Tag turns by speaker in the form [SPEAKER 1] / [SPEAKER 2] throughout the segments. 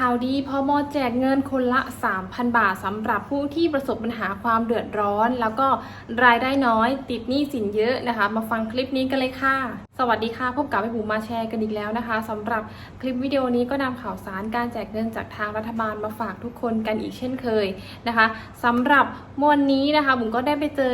[SPEAKER 1] ข่าวดีพอมอแจกเงินคนละ 3,000 บาทสำหรับผู้ที่ประสบปัญหาความเดือดร้อน แล้วก็รายได้น้อยติดหนี้สินเยอะนะคะ มาฟังคลิปนี้กันเลยค่ะ สวัสดีค่ะพบกับพี่บุ๋มมาแชร์กันอีกแล้วนะคะสำหรับคลิปวิดีโอนี้ก็นำข่าวสารการแจกเงินจากทางรัฐบาลมาฝากทุกคนกันอีกเช่นเคยนะคะสำหรับมวนนี้นะคะบุ๋มก็ได้ไปเจอ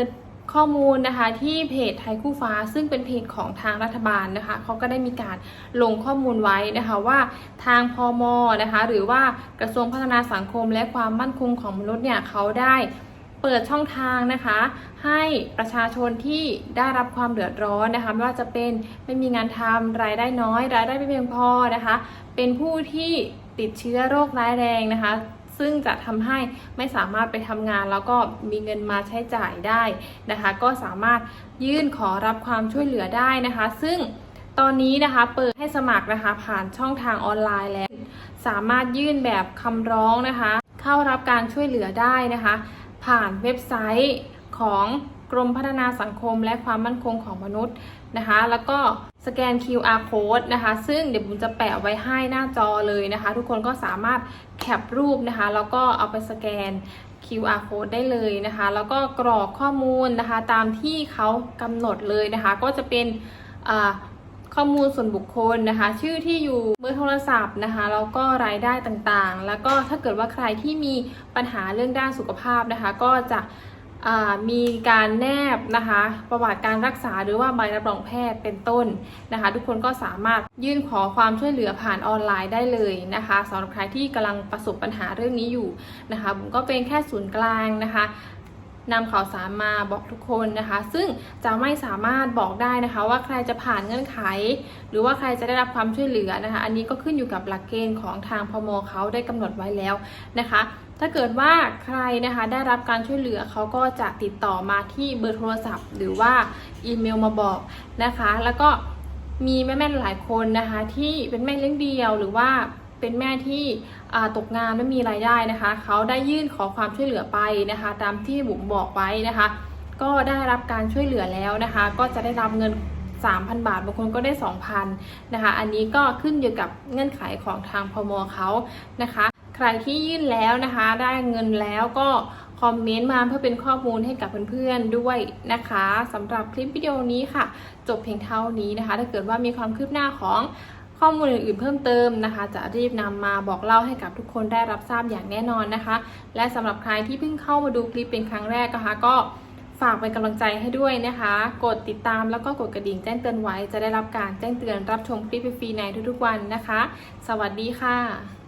[SPEAKER 1] ข้อมูลนะคะที่เพจไทยคู่ฟ้า ซึ่งเป็นเพจของทางรัฐบาลนะคะเขาก็ได้มีการลงข้อมูลไว้นะคะว่าทางพอมนะคะหรือว่ากระทรวงพัฒนาสังคมและความมั่นคงของมนุษย์เนี่ยเขาได้เปิดช่องทางนะคะ ให้ประชาชนที่ได้รับความเดือดร้อนนะคะไม่ว่าจะเป็นไม่มีงานทำรายได้น้อย รายได้ไม่เพียงพอนะคะ เป็นผู้ที่ติดเชื้อโรคร้ายแรงนะคะ ซึ่งจะทำให้ไม่สามารถไปทำงาน แล้วก็มีเงินมาใช้จ่ายได้นะคะ ก็สามารถยื่นขอรับความช่วยเหลือได้นะคะ ซึ่งตอนนี้นะคะเปิดให้สมัครนะคะผ่านช่องทางออนไลน์แล้ว สามารถยื่นแบบคำร้องนะคะ เข้ารับการช่วยเหลือได้นะคะ ผ่านเว็บไซต์ของกรมพัฒนาสังคมและความมั่นคงของมนุษย์นะคะ แล้วก็สแกน QR code นะคะ ซึ่งเดี๋ยวบุมจะแปะไว้ให้หน้าจอเลยนะคะ ทุกคนก็สามารถ แคปรูปนะคะ แล้วก็เอาไปสแกน QR code ได้เลยนะคะ แล้วก็กรอกข้อมูลนะคะ ตามที่เขากำหนดเลยนะคะ ก็จะเป็นข้อมูลส่วนบุคคลนะคะ ชื่อที่อยู่เบอร์โทรศัพท์นะคะแล้วก็รายได้ต่างๆ แล้วก็ถ้าเกิดว่าใครที่มีปัญหาเรื่องด้านสุขภาพนะคะ ก็จะ มีการแนบนะคะ ประวัติการรักษาหรือว่าใบรับรองแพทย์เป็นต้นนะคะ ทุกคนก็สามารถยื่นขอความช่วยเหลือผ่านออนไลน์ได้เลยนะคะสำหรับใครที่กำลังประสบปัญหาเรื่องนี้อยู่นะคะผมก็เป็นแค่ศูนย์กลางนะคะ นำข่าวสารมาบอกทุกคนนะคะ ซึ่งจะไม่สามารถบอกได้นะคะ ว่าใครจะผ่านเงื่อนไข หรือว่าใครจะได้รับความช่วยเหลือนะคะ อันนี้ก็ขึ้นอยู่กับหลักเกณฑ์ของทางพมเขาได้กำหนดไว้แล้วนะคะ ถ้าเกิดว่าใครนะคะได้รับการช่วยเหลือเขาก็จะติดต่อมาที่เบอร์โทรศัพท์ หรือว่าอีเมลมาบอกนะคะ แล้วก็มีแม่ๆหลายคนนะคะ ที่เป็นแม่เลี้ยงเดี่ยวหรือว่า เป็นแม่ที่ตกงานไม่มีรายได้นะคะเขาได้ยื่นขอความช่วยเหลือไปนะคะ ตามที่บุ๋มบอกไว้นะคะ ก็ได้รับการช่วยเหลือแล้วนะคะ ก็จะได้รับเงิน 3,000 บาทบางคนก็ได้ 2,000นะคะ อันนี้ก็ขึ้นอยู่กับเงื่อนไขของทางพมเขานะคะ ใครที่ยื่นแล้วนะคะ ได้เงินแล้วก็คอมเมนต์มาเพื่อเป็นข้อมูลให้กับเพื่อนๆด้วยนะคะสำหรับคลิปวิดีโอนี้ค่ะ จบเพียงเท่านี้นะคะ ถ้าเกิดว่ามีความคืบหน้าของ ข้อมูลอื่นๆเพิ่มเติมนะคะ จะรีบนำมาบอกเล่าให้กับทุกคนได้รับทราบอย่างแน่นอนนะคะ และสำหรับใครที่เพิ่งเข้ามาดูคลิปเป็นครั้งแรกนะคะก็ฝากเป็นกำลังใจให้ด้วยนะคะ กดติดตามแล้วก็กดกระดิ่งแจ้งเตือนไว้ จะได้รับการแจ้งเตือนรับชมคลิปฟรีๆในทุกๆวันนะคะ สวัสดีค่ะ